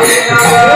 Yeah.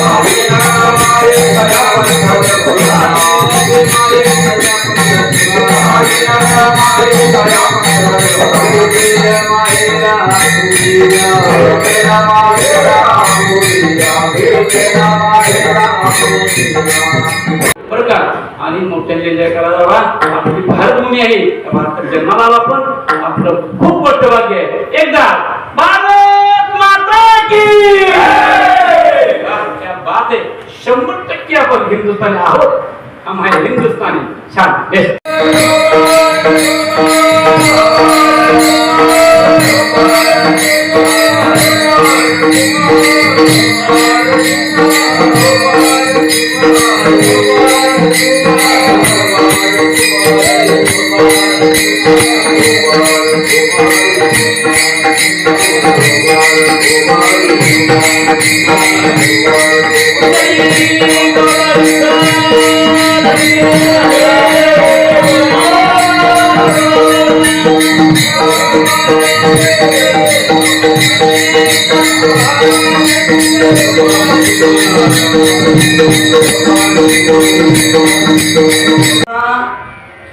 I'm बरं का? आणि मोठ्यांनी एन्जॉय करायला हवा आपली भारतभूमी आहे. भारतात जन्माला आलो आपण. आपलं खूप मोठं भाग्य आहे. एकदा भारत माता की! बात आहे शंभर टक्के आपण हिंदुस्थानी आहोत. आम्हाला हिंदुस्थानी छान. बेस्ट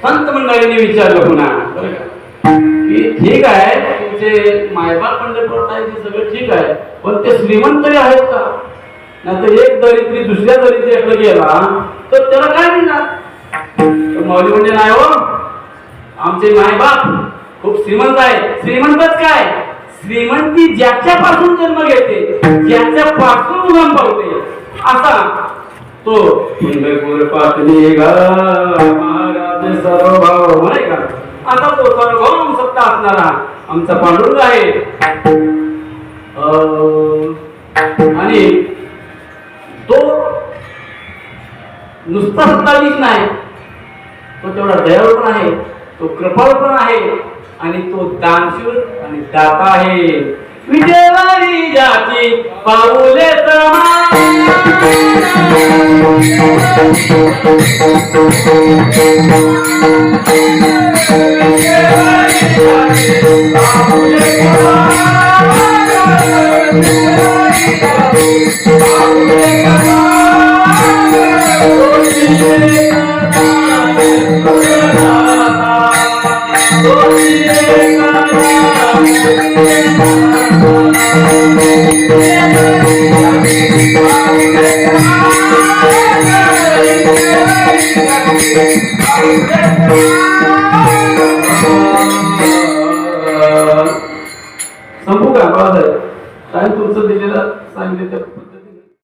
संत मंडळीने विचारलं पुन्हा. की? ठीक आहे तुमचे मायबाप पंढरपूर आहे ते सगळं ठीक आहे पण ते श्रीमंत तरी आहेत का? नाहीतर एक दरिद्री दुसऱ्या दरिद्रीकडे गेला तर त्याला काय मिळणार तर मौली म्हणजे नाही हो आमचे मायबाप खूप श्रीमंत आहे श्रीमंतच काय? श्रीमंती ज्याच्यापासून जन्म घेते ज्याच्यापासून उगम पावते. असा तो पंढरपूर पातळी गा महाराज सर्व भाव म्हणे का? आता तो सर्वभाव सत्ता असणारा आमचा पांडुरंग आहे. आणि तो नुसता सत्ताधीश नाही. तो तेवढा दयाळू पण आहे तो कृपाळ पण आहे आणि तो दानशूर आणि दाता आहे. विजयवारी ज्याची पाऊले संपू का? बाळासाहेब साहेब तुमचं दिलेलं? सांगितलं त्या